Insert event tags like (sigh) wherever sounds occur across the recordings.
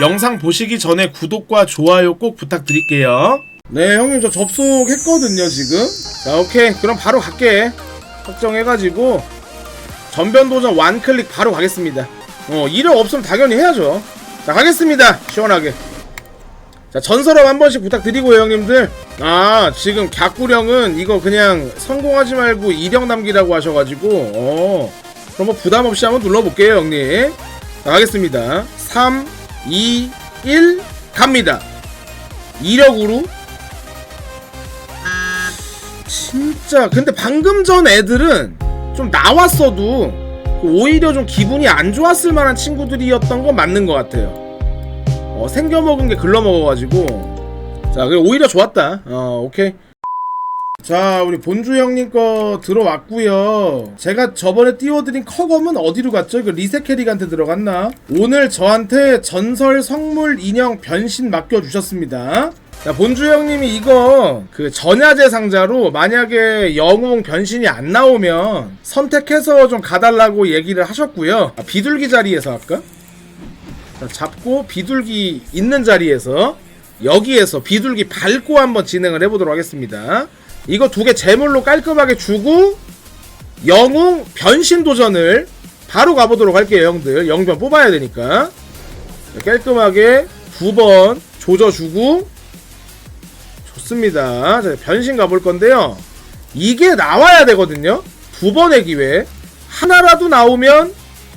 영상 보시기 전에 구독과 좋아요 꼭 부탁드릴게요. 네, 형님 저 접속했거든요, 지금. 자, 오케이. 그럼 바로 갈게. 확정해가지고 전변 도전 완클릭 바로 가겠습니다. 어, 이력 없으면 당연히 해야죠. 자, 가겠습니다. 시원하게. 자, 전설업 한 번씩 부탁드리고요, 형님들. 아, 지금 갸꾸령은 이거 그냥 성공하지 말고 이력 남기라고 하셔가지고, 어, 그럼 뭐 부담 없이 한번 눌러볼게요, 형님. 자, 가겠습니다. 3, 2, 1, 갑니다. 이력으로. 진짜, 근데 방금 전 애들은 좀 나왔어도 오히려 좀 기분이 안 좋았을 만한 친구들이었던 건 맞는 것 같아요. 어, 생겨 먹은 게 글러 먹어가지고 자 그래 오히려 좋았다 어 오케이 자 우리 본주 형님 거 들어왔고요 제가 저번에 띄워드린 커검은 어디로 갔죠? 그 리세 캐릭한테 들어갔나? 오늘 저한테 전설 성물 인형 변신 맡겨주셨습니다 자 본주 형님이 이거 그 전야제 상자로 만약에 영웅 변신이 안 나오면 선택해서 좀 가달라고 얘기를 하셨고요 아, 비둘기 자리에서 할까? 자, 잡고 비둘기 있는 자리에서 여기에서 비둘기 밟고 한번 진행을 해보도록 하겠습니다. 이거 두 개 제물로 깔끔하게 주고 영웅 변신 도전을 바로 가보도록 할게요, 형들. 영변 뽑아야 되니까. 자, 깔끔하게 두 번 조져주고 좋습니다. 자, 변신 가볼 건데요. 이게 나와야 되거든요. 두 번의 기회. 하나라도 나오면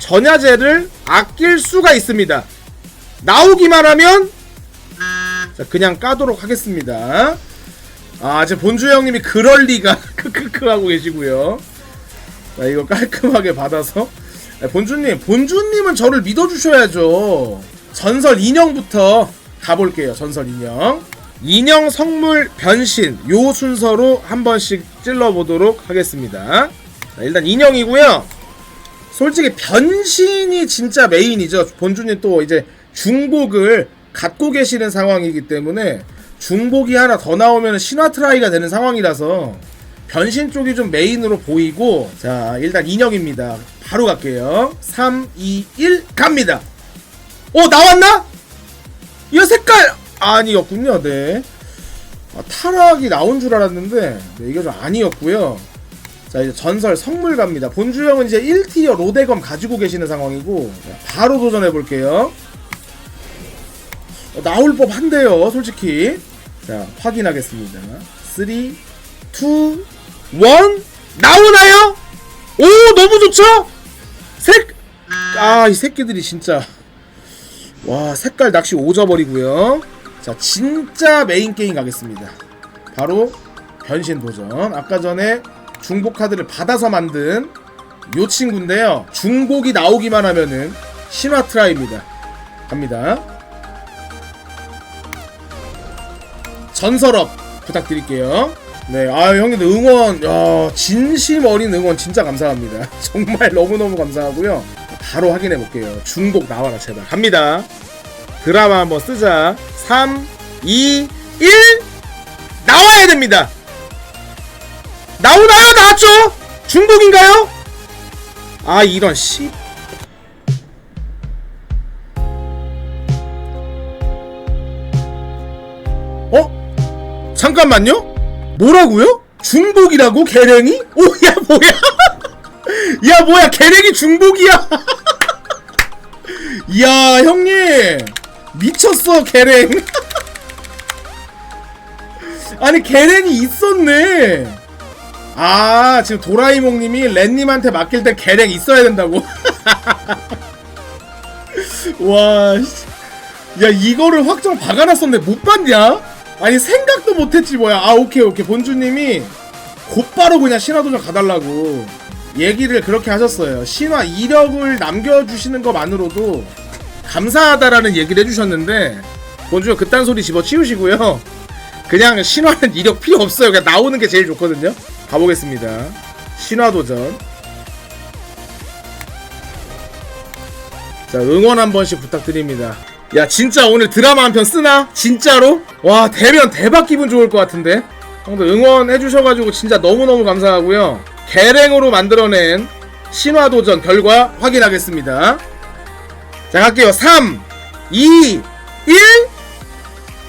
전야제를 아낄 수가 있습니다. 나오기만 하면 자 그냥 까도록 하겠습니다. 아 지금 본주 형님이 그럴 리가 (laughs) 크크크 하고 계시고요. 자 이거 깔끔하게 받아서 아, 본주님 본주님은 저를 믿어주셔야죠. 전설 인형부터 가볼게요. 전설 인형. 인형 성물 변신 요 순서로 한 번씩 찔러보도록 하겠습니다. 자, 일단 인형이고요. 솔직히 변신이 진짜 메인이죠. 본주님 또 이제 중복을 갖고 계시는 상황이기 때문에 중복이 하나 더 나오면 신화 트라이가 되는 상황이라서 변신 쪽이 좀 메인으로 보이고 자 일단 인형입니다. 바로 갈게요. 3, 2, 1 갑니다. 오 나왔나? 이 색깔 아니었군요. 네. 아, 타락이 나온 줄 알았는데 네, 이게 좀 아니었고요. 자 이제 전설 성물 갑니다. 본주형은 이제 1티어 로데검 가지고 계시는 상황이고 자, 바로 도전해 볼게요. 어, 나올 법 한데요, 솔직히. 자 확인하겠습니다. 3, 2, 1 나오나요? 오 너무 좋죠? 색. 아 이 새끼들이 진짜. 와 색깔 낚시 오져버리고요. 자 진짜 메인 게임 가겠습니다. 바로 변신 도전. 아까 전에 중복 카드를 받아서 만든 요 친구인데요. 중복이 나오기만 하면은 신화 트라이입니다. 갑니다. 전설업 부탁드릴게요. 네, 아 형님들 응원, 야 진심 어린 응원 진짜 감사합니다. (laughs) 정말 너무 너무 감사하고요. 바로 확인해 볼게요. 중복 나와라 제발. 갑니다. 드라마 한번 쓰자. 3, 2, 1 나와야 됩니다. 나오나요? 나왔죠? 중복인가요? 아 이런 씨. 어? 잠깐만요? 뭐라고요? 중복이라고? 개랭이? 오, 야, 뭐야? (laughs) 야, 뭐야, 개랭이 중복이야? (laughs) 이야, 형님. 미쳤어, 개랭. (laughs) 아니, 개랭이 있었네. 아, 지금 도라이몽님이 렌님한테 맡길 때 개랭 있어야 된다고. (laughs) 와, 씨. 야 이거를 확정 박아놨었네 못 봤냐? 아니 생각도 못했지 뭐야 아 오케이 오케이 본주님이 곧바로 그냥 신화도전 가달라고 얘기를 그렇게 하셨어요 신화 이력을 남겨주시는 것만으로도 감사하다라는 얘기를 해주셨는데 본주님 그딴 소리 집어치우시고요 그냥 신화는 이력 필요 없어요 그냥 나오는 게 제일 좋거든요 가보겠습니다 신화도전 자 응원 한 번씩 부탁드립니다 야 진짜 오늘 드라마 한 편 쓰나? 진짜로? 와 대면 대박 기분 좋을 것 같은데 형들 응원해 주셔가지고 진짜 너무너무 감사하고요 계랭으로 만들어낸 신화도전 결과 확인하겠습니다. 자, 갈게요. 3, 2, 1.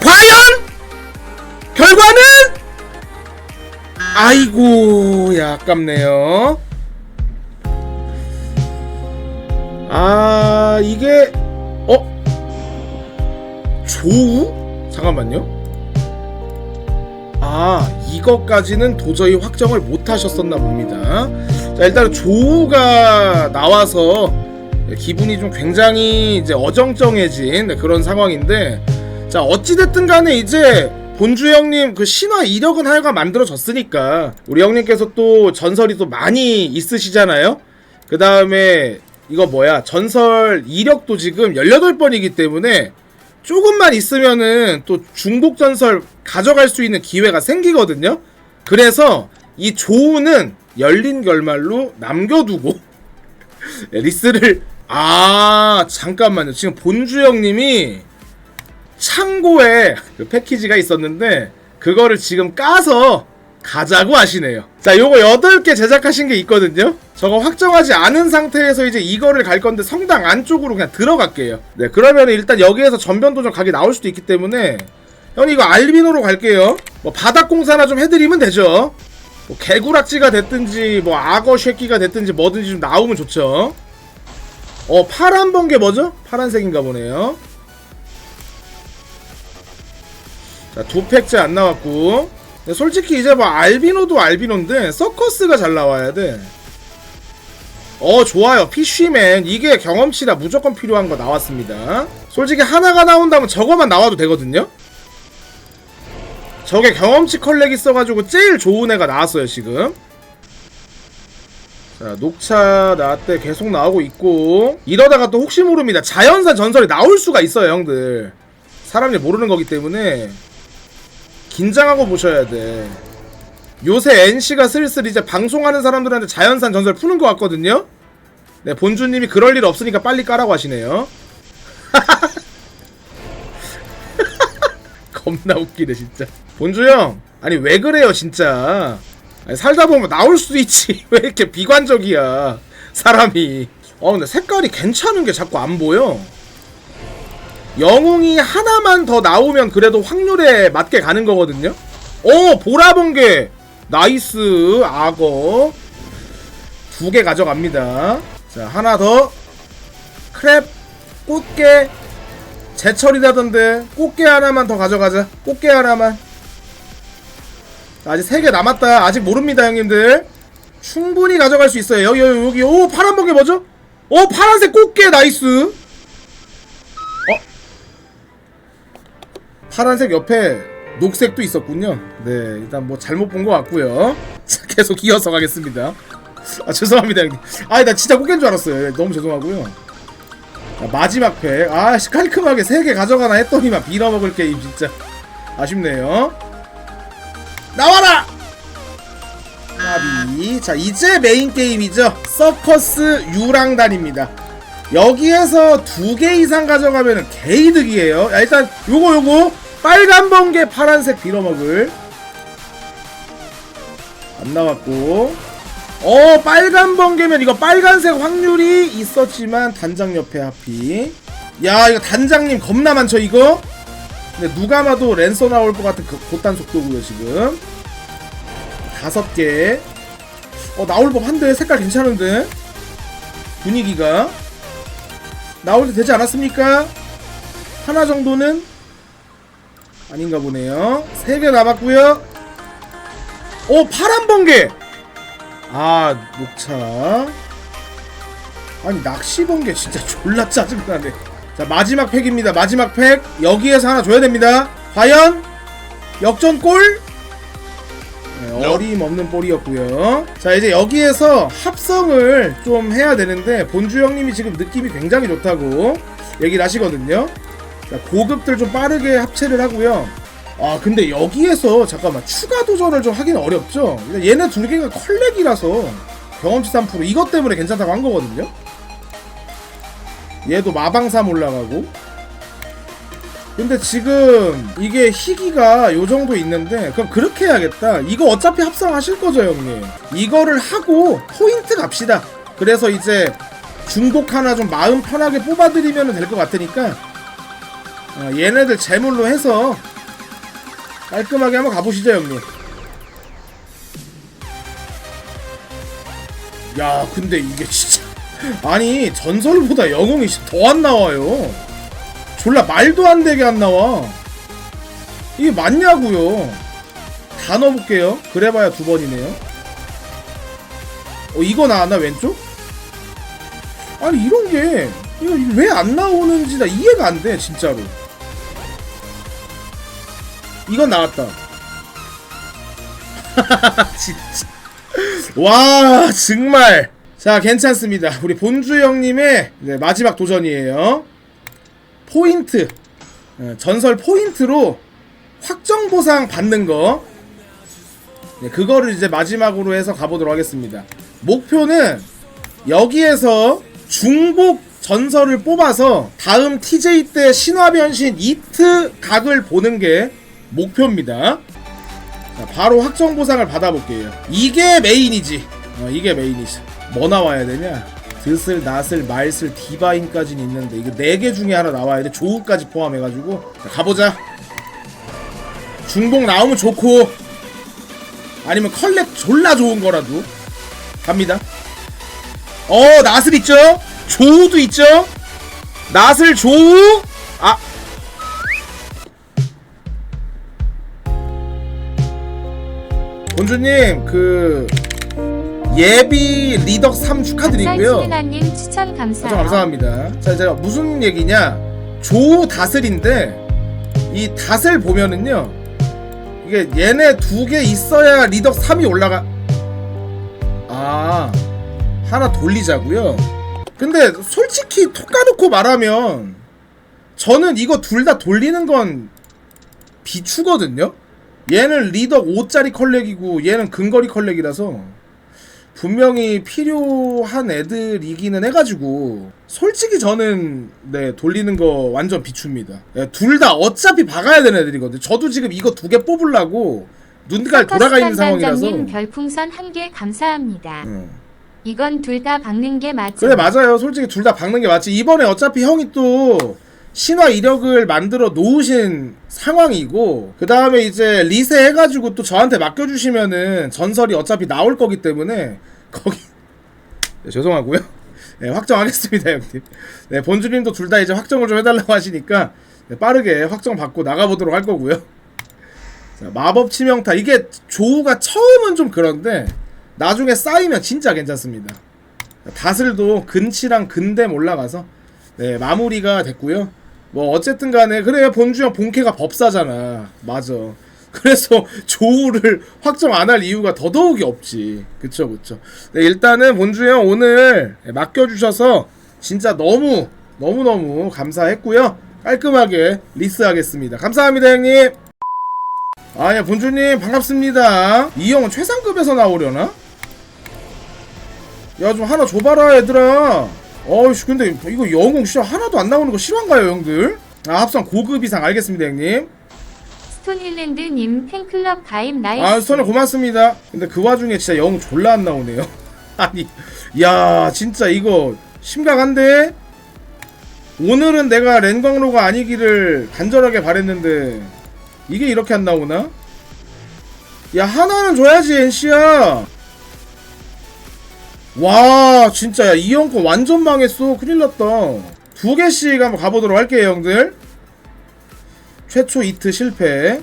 과연 결과는 아이고, 야, 아깝네요. 아, 이게 어? 조우? 잠깐만요. 아, 이것까지는 도저히 확정을 못 하셨었나 봅니다. 자, 일단 조우가 나와서 기분이 좀 굉장히 이제 어정쩡해진 그런 상황인데, 자, 어찌됐든 간에 이제 본주 형님 그 신화 이력은 하여간 만들어졌으니까, 우리 형님께서 또 전설이 또 많이 있으시잖아요? 그 다음에 이거 뭐야, 전설 이력도 지금 18번이기 때문에 조금만 있으면은 또 중복 전설 가져갈 수 있는 기회가 생기거든요. 그래서 이 조우는 열린 결말로 남겨두고 (laughs) 리스를 아 잠깐만요. 지금 본주 형님이 창고에 그 패키지가 있었는데 그거를 지금 까서 가자고 하시네요. 자, 요거 8개 제작하신 게 있거든요. 저거 확정하지 않은 상태에서 이제 이거를 갈 건데 성당 안쪽으로 그냥 들어갈게요. 네, 그러면 일단 여기에서 전변 도전 각이 나올 수도 있기 때문에 형 이거 알비노로 갈게요. 뭐 바닥 공사나 좀 해드리면 되죠. 뭐 개구락지가 됐든지 뭐 악어 쉐끼가 됐든지 뭐든지 좀 나오면 좋죠. 어 파란 번개 뭐죠? 파란색인가 보네요. 자, 두 팩째 안 나왔고. 솔직히 이제 뭐 알비노도 알비노인데 서커스가 잘 나와야 돼. 어 좋아요 피쉬맨 이게 경험치라 무조건 필요한 거 나왔습니다. 솔직히 하나가 나온다면 저거만 나와도 되거든요. 저게 경험치 컬렉 있어가지고 제일 좋은 애가 나왔어요 지금. 자 녹차 나때 계속 나오고 있고 이러다가 또 혹시 모릅니다 자연산 전설이 나올 수가 있어요 형들. 사람이 모르는 거기 때문에 긴장하고 보셔야 돼. 요새 NC가 슬슬 이제 방송하는 사람들한테 자연산 전설 푸는 것 같거든요? 네, 본주님이 그럴 일 없으니까 빨리 까라고 하시네요. (laughs) 겁나 웃기네, 진짜. 본주 형, 아니, 왜 그래요, 진짜. 아니, 살다 보면 나올 수도 있지. (laughs) 왜 이렇게 비관적이야, 사람이. 어, 근데 색깔이 괜찮은 게 자꾸 안 보여. 영웅이 하나만 더 나오면 그래도 확률에 맞게 가는 거거든요. 오 보라번개 나이스 악어 두 개 가져갑니다. 자 하나 더 크랩 꽃게 제철이라던데 꽃게 하나만 더 가져가자. 꽃게 하나만. 자, 아직 세 개 남았다. 아직 모릅니다 형님들. 충분히 가져갈 수 있어요. 여기 여기 여기 오 파란 번개 뭐죠? 오 파란색 꽃게 나이스. 파란색 옆에 녹색도 있었군요. 네, 일단 뭐 잘못 본 것 같고요. (laughs) 자, 계속 이어서 가겠습니다. 아 죄송합니다 형님. 아나 진짜 꽃게인 줄 알았어요. 예, 너무 죄송하고요. 자, 마지막 팩. 아 씨, 깔끔하게 세개 가져가나 했더니만 빌어먹을 게임 진짜 아쉽네요. 나와라! 까비. 자 이제 메인 게임이죠. 서커스 유랑단입니다. 여기에서 두 개 이상 가져가면 개이득이에요. 야, 일단 요거 요거 빨간 번개 파란색 빌어먹을. 안 나왔고. 어 빨간 번개면 이거 빨간색 확률이 있었지만 단장 옆에 하피 야 이거 단장님 겁나 많죠 이거? 근데 누가 봐도 랜서 나올 것 같은 그 곧단 속도고요 지금. 다섯 개 어 나올 법한데? 색깔 괜찮은데? 분위기가. 나올 때 되지 않았습니까? 하나 정도는 아닌가 보네요. 세개 남았고요. 오 파란 번개. 아 녹차. 아니 낚시 번개 진짜 (laughs) 졸라 짜증나네. 자 마지막 팩입니다. 마지막 팩 여기에서 하나 줘야 됩니다. 과연 역전골? 네, 어림없는 볼이었고요. 자 이제 여기에서 합성을 좀 해야 되는데 본주 형님이 지금 느낌이 굉장히 좋다고 얘기를 하시거든요. 자, 고급들 좀 빠르게 합체를 하고요. 아 근데 여기에서 잠깐만 추가 도전을 좀 하기는 어렵죠. 얘네 둘 개가 컬렉이라서 경험치 3% 이것 때문에 괜찮다고 한 거거든요. 얘도 마방삼 올라가고 근데 지금 이게 희귀가 요 정도 있는데 그럼 그렇게 해야겠다 이거 어차피 합성하실 거죠 형님 이거를 하고 포인트 갑시다 그래서 이제 중복 하나 좀 마음 편하게 뽑아드리면 될 것 같으니까 어, 얘네들 제물로 해서 깔끔하게 한번 가보시죠 형님. 야 근데 이게 진짜 (laughs) 아니 전설보다 영웅이 더 안 나와요. 졸라 말도 안 되게 안 나와. 이게 맞냐고요? 다 넣어볼게요. 그래봐야 두 번이네요. 어 이거 나왔나 왼쪽? 아니 이런 게 이거 왜 안 나오는지 나 이해가 안 돼 진짜로 이건 나왔다. (laughs) 진짜. 와 정말. 자 괜찮습니다. 우리 본주 형님의 네, 마지막 도전이에요. 포인트. 어, 전설 포인트로 확정 보상 받는 거. 네, 그거를 이제 마지막으로 해서 가보도록 하겠습니다. 목표는 여기에서 중복 전설을 뽑아서 다음 TJ 때 신화 변신 이트 각을 보는 게 목표입니다 자, 바로 확정 보상을 받아볼게요. 이게 메인이지. 어, 이게 메인이지. 뭐 나와야 되냐? 드슬, 나슬, 말슬, 디바인까지는 있는데 이거 네개 중에 하나 나와야 돼. 조우까지 포함해가지고 자, 가보자. 중복 나오면 좋고 아니면 컬렉 졸라 좋은 거라도 갑니다. 어 나슬 있죠? 조우도 있죠? 나슬 조우 아 본주님 그 예비 리덕 3 축하드리고요. 박살치는아님 추천 아주 감사해요. 감사합니다. 자, 제가 무슨 얘기냐? 조 다슬인데 이 다슬 보면은요. 이게 얘네 두 개 있어야 리덕 3이 올라가. 아 하나 돌리자고요. 근데 솔직히 톡 까놓고 말하면 저는 이거 둘 다 돌리는 건 비추거든요. 얘는 리덕 5짜리 컬렉이고 얘는 근거리 컬렉이라서 분명히 필요한 애들이기는 해가지고 솔직히 저는 네 돌리는 거 완전 비춥니다. 둘다 어차피 박아야 되는 애들이거든요. 저도 지금 이거 두 개 뽑으려고 눈깔 돌아가 있는 상황이라서. 님 별풍선 한 개 감사합니다. 응. 이건 둘 다 박는 게 맞죠? 그래 맞아요. 솔직히 둘 다 박는 게 맞지. 이번에 어차피 형이 또 신화 이력을 만들어 놓으신 상황이고 그 다음에 이제 리세 해가지고 또 저한테 맡겨주시면은 전설이 어차피 나올 거기 때문에 거기 (laughs) 네, 죄송하고요. 네, 확정하겠습니다 형님. 네 본주님도 둘 다 이제 확정을 좀 해달라고 하시니까 네, 빠르게 확정 받고 나가보도록 할 거고요. 자, 마법 치명타 이게 조우가 처음은 좀 그런데 나중에 쌓이면 진짜 괜찮습니다. 다슬도 근치랑 근댐 올라가서 네 마무리가 됐고요. 뭐 어쨌든 간에 그래 본주형 본캐가 법사잖아. 맞아. 그래서 (laughs) 조우를 확정 안 할 이유가 더더욱이 없지. 그쵸 그쵸. 네, 일단은 본주형 오늘 맡겨주셔서 진짜 너무 너무너무 감사했고요. 깔끔하게 리스하겠습니다. 감사합니다 형님. 아예 본주님 반갑습니다. 이 형은 최상급에서 나오려나? 야 좀 하나 줘봐라 얘들아 어이씨 근데 이거 영웅 진짜 하나도 안 나오는 거 실화인가요 형들? 아 합성 고급 이상 알겠습니다 형님 스톤힐랜드님 팬클럽 가입 나이스. 아 스톤을 고맙습니다 근데 그 와중에 진짜 영웅 졸라 안 나오네요 (laughs) 아니 야 진짜 이거 심각한데 오늘은 내가 랜광로가 아니기를 간절하게 바랬는데 이게 이렇게 안 나오나? 야 하나는 줘야지 NC야 와 진짜. 이형 거 완전 망했어. 큰일 났다. 두 개씩 한번 가보도록 할게요 형들. 최초 이트 실패.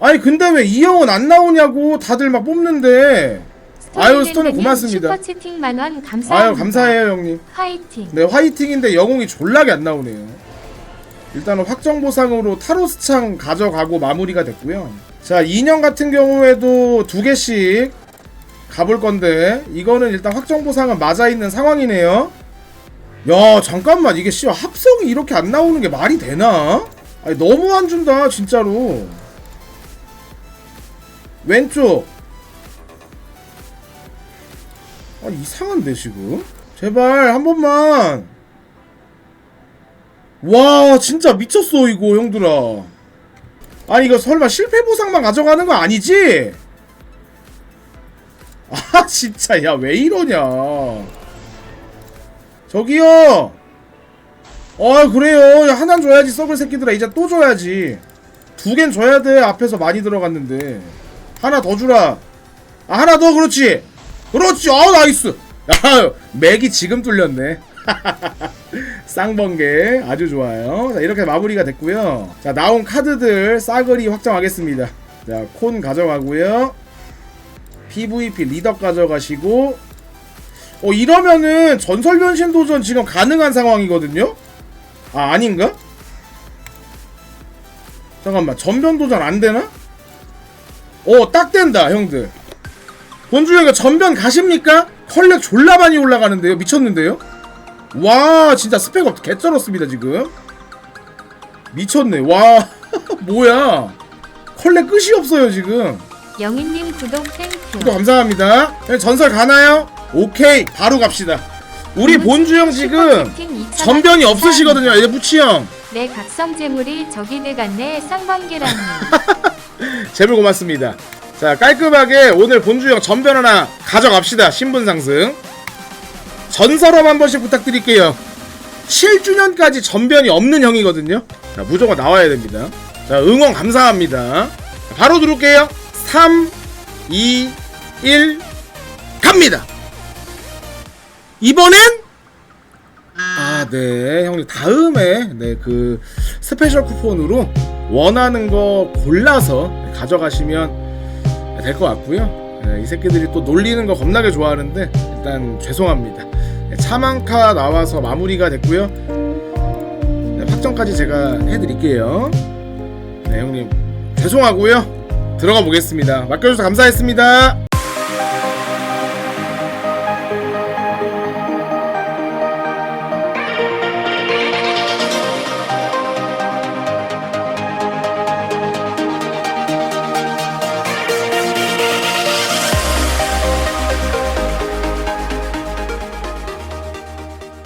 아니 근데 왜 이 형은 안 나오냐고 다들 막 뽑는데. 아유, 스톤을 고맙습니다. 슈퍼 채팅 만원 감사합니다. 아유 감사해요 형님. 화이팅. 네 화이팅인데 영웅이 졸라게 안 나오네요. 일단은 확정 보상으로 타로스창 가져가고 마무리가 됐고요. 자 2년 같은 경우에도 두 개씩 가볼 건데 이거는 일단 확정 보상은 맞아 있는 상황이네요. 야 잠깐만. 이게 씨 합성이 이렇게 안 나오는 게 말이 되나? 아니 너무 안 준다 진짜로. 왼쪽. 아 이상한데 지금? 제발 한 번만. 와 진짜 미쳤어 이거 형들아. 아니 이거 설마 실패 보상만 가져가는 거 아니지? 아 진짜 야 왜 이러냐. 저기요! 아 그래요. 야, 하나 줘야지 썩을 새끼들아. 이제 또 줘야지. 두 갠 줘야 돼 앞에서 많이 들어갔는데. 하나 더 주라. 아 하나 더 그렇지. 그렇지. 아 나이스. 야 맥이 지금 뚫렸네. (laughs) 쌍번개. 아주 좋아요. 자 이렇게 마무리가 됐고요. 자 나온 카드들 싸그리 확정하겠습니다. 자 콘 가져가고요 PVP 리더 가져가시고. 어 이러면은 전설 변신 도전 지금 가능한 상황이거든요? 아 아닌가? 잠깐만 전변 도전 안 되나? 어 딱 된다 형들. 본주 형이 전변 가십니까? 컬렉 졸라 많이 올라가는데요? 미쳤는데요? 와 진짜 스펙업 개쩔었습니다 지금. 미쳤네. 와 (laughs) 뭐야. 컬렉 끝이 없어요 지금 영희님 구독 땡큐. 또 감사합니다. 네, 전설 가나요? 오케이 바로 갑시다. 우리 본주 형 지금 전변이 없으시거든요 이제 부치 형. 내 각성 재물이 저기들 같네 쌍번개라니. 재물 고맙습니다. 자 깔끔하게 오늘 본주 형 전변 하나 가져갑시다 신분 상승. 전설업 한 번씩 부탁드릴게요. 7주년까지 전변이 없는 형이거든요. 자 무조건 나와야 됩니다. 자 응원 감사합니다. 자, 바로 들어올게요 3 2 1 갑니다 이번엔 아, 네, 형님 다음에 네 그 스페셜 쿠폰으로 원하는 거 골라서 가져가시면 될 것 같고요. 네, 이 새끼들이 또 놀리는 거 겁나게 좋아하는데 일단 죄송합니다. 네, 차만카 나와서 마무리가 됐고요. 네, 확정까지 제가 해드릴게요. 네, 형님 죄송하고요. 들어가 보겠습니다. 맡겨주셔서 감사했습니다.